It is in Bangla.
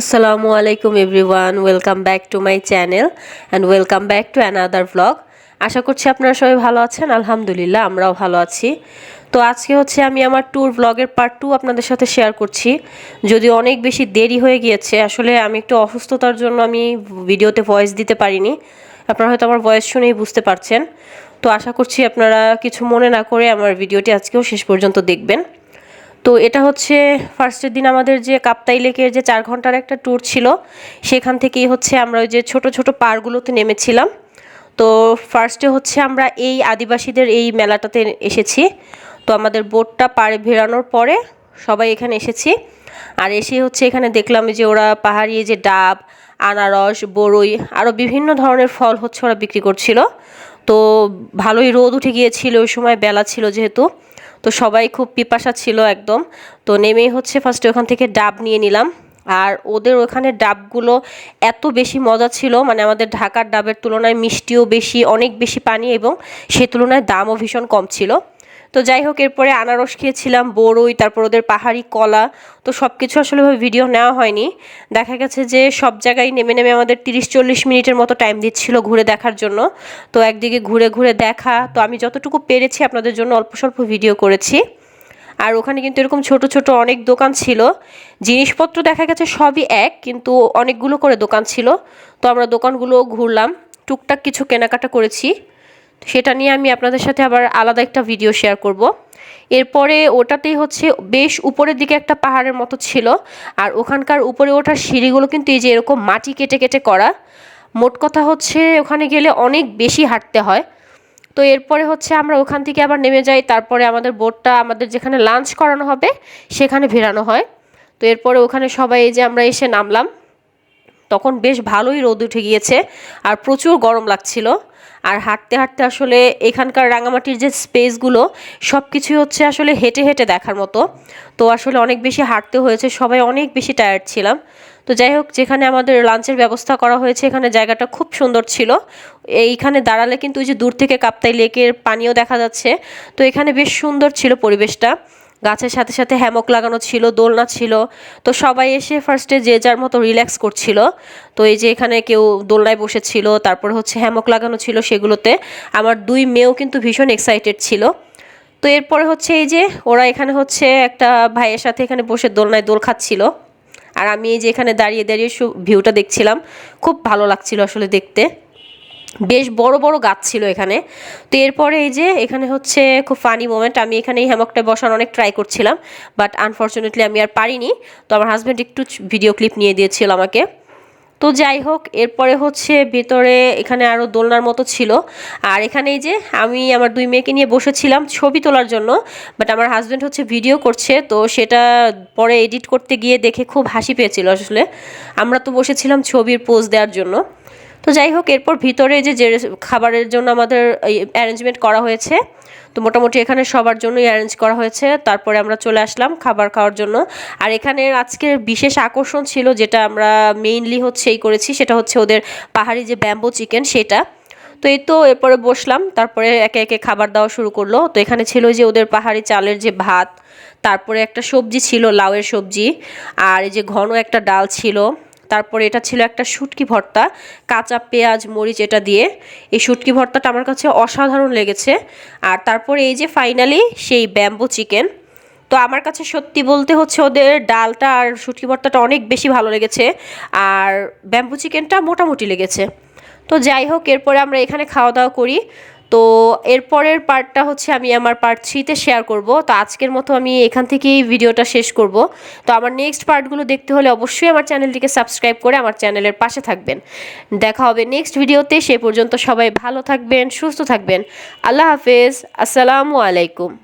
আসসালামু আলাইকুম everyone welcome back to my channel and welcome back to another blog আশা করছি আপনারা সবাই ভালো আছেন। আলহামদুলিল্লাহ, আমরাও ভালো আছি। তো আজকে হচ্ছে আমি আমার ট্যুর ব্লগের পার্ট টু আপনাদের সাথে শেয়ার করছি। যদি অনেক বেশি দেরি হয়ে গিয়েছে, আসলে আমি একটু অসুস্থতার জন্য আমি ভিডিওতে ভয়েস দিতে পারিনি। আপনারা হয়তো আমার ভয়েস শুনেই বুঝতে পারছেন। তো আশা করছি আপনারা কিছু মনে না করে আমার ভিডিওটি আজকেও শেষ পর্যন্ত দেখবেন। তো এটা হচ্ছে ফার্স্টের দিন আমাদের যে কাপ্তাই লেকের যে চার ঘণ্টার একটা ট্যুর ছিল, সেখান থেকেই হচ্ছে আমরা ওই যে ছোট ছোট পারগুলোতে নেমেছিলাম। তো ফার্স্টে হচ্ছে আমরা এই আদিবাসীদের এই মেলাটাতে এসেছি। তো আমাদের বোটটা পাড়ে ভেড়ানোর পরে সবাই এখানে এসেছি। আর এসে হচ্ছে এখানে দেখলাম যে ওরা পাহাড়ি যে ডাব, আনারস বড়ই আরও বিভিন্ন ধরনের ফল হচ্ছে ওরা বিক্রি করছিল। তো ভালোই রোদ উঠে গিয়েছিল, ওই সময় বেলা ছিল যেহেতু। তো সবাই খুব পিপাসা ছিল একদম। তো নেমে হচ্ছে ফার্স্টে ওখান থেকে ডাব নিয়ে নিলাম। আর ওদের ওখানে ডাবগুলো এত বেশি মজা ছিল মানে আমাদের ঢাকার ডাবের তুলনায় মিষ্টিও বেশি, অনেক বেশি পানি এবং সে তুলনায় দামও ভীষণ কম ছিল। তো যাই হোক, এরপরে আনারস খেয়েছিলাম বড়ই তারপর ওদের পাহাড়ি কলা। তো সব কিছু আসলে ভিডিও নেওয়া হয়নি। দেখা গেছে যে সব জায়গায় নেমে নেমে আমাদের তিরিশ চল্লিশ মিনিটের মতো টাইম দিচ্ছিল ঘুরে দেখার জন্য। তো একদিকে ঘুরে ঘুরে দেখা, তো আমি যতটুকু পেরেছি আপনাদের জন্য অল্প স্বল্প ভিডিও করেছি। আর ওখানে কিন্তু এরকম ছোট ছোট অনেক দোকান ছিল। জিনিসপত্র দেখা গেছে সবই এক, কিন্তু অনেকগুলো করে দোকান ছিল। তো আমরা দোকানগুলো ঘুরলাম। টুকটাক কিছু কেনাকাটা করেছি। সেটা নিয়ে আমি আপনাদের সাথে আবার আলাদা একটা ভিডিও শেয়ার করব। এরপরে ওটাতেই হচ্ছে বেশ উপরের দিকে একটা পাহাড়ের মতো ছিল, আর ওখানকার উপরে ওঠার সিঁড়িগুলো কিন্তু এই যে এরকম মাটি কেটে কেটে করা। মোট কথা হচ্ছে ওখানে গেলে অনেক বেশি হাঁটতে হয়। তো এরপরে হচ্ছে আমরা ওখান থেকে আবার নেমে যাই, তারপরে আমাদের বোটটা আমাদের যেখানে লাঞ্চ করানো হবে সেখানে ভেরানো হয়। তো এরপরে ওখানে সবাই এই যে আমরা এসে নামলাম। তখন বেশ ভালোই রোদ উঠে গিয়েছে আর প্রচুর গরম লাগছিল। আর হাঁটতে হাঁটতে আসলে এখানকার রাঙামাটির যে স্পেসগুলো সব কিছুই হচ্ছে আসলে হেঁটে হেঁটে দেখার মতো। তো আসলে অনেক বেশি হাঁটতে হয়েছে, সবাই অনেক বেশি টায়ার্ড ছিলাম। তো যাই হোক, যেখানে আমাদের লাঞ্চের ব্যবস্থা করা হয়েছে, এখানে জায়গাটা খুব সুন্দর ছিল। এইখানে দাঁড়ালে কিন্তু ওই যে দূর থেকে কাপ্তাই লেকের পানিও দেখা যাচ্ছে। তো এখানে বেশ সুন্দর ছিল পরিবেশটা। গাছের সাথে সাথে হ্যামক লাগানো ছিল, দোলনা ছিল। তো সবাই এসে ফার্স্টে যে যার মতো রিল্যাক্স করছিল। তো এই যে এখানে কেউ দোলনায় বসেছিল, তারপর হচ্ছে হ্যামক লাগানো ছিল সেগুলোতে। আমার দুই মেয়েও কিন্তু ভীষণ এক্সাইটেড ছিল। তো এরপরে হচ্ছে এই যে ওরা এখানে হচ্ছে একটা ভাইয়ের সাথে এখানে বসে দোলনায় দোল খাচ্ছিল। আর আমি এই যে এখানে দাঁড়িয়ে দাঁড়িয়ে ভিউটা দেখছিলাম। খুব ভালো লাগছিল আসলে দেখতে। বেশ বড় বড় গাছ ছিল এখানে। তো এরপরে এই যে এখানে হচ্ছে খুব ফানি মোমেন্ট আমি এখানে এই হ্যামকটায় বসার অনেক ট্রাই করছিলাম বাট আনফর্চুনেটলি আমি আর পারিনি। তো আমার হাজব্যান্ড একটু ভিডিও ক্লিপ নিয়ে দিয়েছিল আমাকে। তো যাই হোক, এরপরে হচ্ছে ভেতরে এখানে আরও দোলনার মতো ছিল। আর এখানে এই যে আমি আমার দুই মেয়েকে নিয়ে বসেছিলাম ছবি তোলার জন্য বাট আমার হাজব্যান্ড হচ্ছে ভিডিও করছে, তো সেটা পরে এডিট করতে গিয়ে দেখে খুব হাসি পেয়েছিল আসলে। আমরা তো বসেছিলাম ছবির পোজ দেওয়ার জন্য। তো যাই হোক, এরপর ভিতরে যে যে খাবারের জন্য আমাদের অ্যারেঞ্জমেন্ট করা হয়েছে, তো মোটামুটি এখানে সবার জন্যই অ্যারেঞ্জ করা হয়েছে। তারপরে আমরা চলে আসলাম খাবার খাওয়ার জন্য। আর এখানে আজকের বিশেষ আকর্ষণ ছিল যেটা আমরা মেইনলি হচ্ছে এই করেছি, সেটা হচ্ছে ওদের পাহাড়ি যে ব্যাম্বো চিকেন সেটা। তো এই তো এরপরে বসলাম, তারপরে একে একে খাবার দেওয়া শুরু করল। তো এখানে ছিল যে ওদের পাহাড়ি চালের যে ভাত, তারপরে একটা সবজি ছিল, লাউয়ের সবজি, আর এই যে ঘন একটা ডাল ছিল। তারপরে এটা ছিল একটা শুটকি ভর্তা, কাঁচা পেঁয়াজ, মরিচ এটা দিয়ে। এই শুটকি ভর্তাটা আমার কাছে অসাধারণ লেগেছে। আর তারপরে এই যে ফাইনালি সেই ব্যাম্বো চিকেন তো আমার কাছে সত্যি বলতে হচ্ছে ওদের ডালটা আর শুটকি ভর্তাটা অনেক বেশি ভালো লেগেছে। আর ব্যাম্বু চিকেনটা মোটামুটি লেগেছে। তো যাই হোক, এরপরে আমরা এখানে খাওয়া দাওয়া করি। তো এরপরের পার্টটা হচ্ছে আমি আমার পার্ট থ্রিতে শেয়ার করব। তো আজকের মতো আমি এখান থেকেই ভিডিওটা শেষ করব। তো আমার নেক্সট পার্টগুলো দেখতে হলে অবশ্যই আমার চ্যানেলটিকে সাবস্ক্রাইব করে আমার চ্যানেলের পাশে থাকবেন। দেখা হবে নেক্সট ভিডিওতে, সে পর্যন্ত সবাই ভালো থাকবেন, সুস্থ থাকবেন। আল্লাহ হাফেজ, আসসালামু আলাইকুম।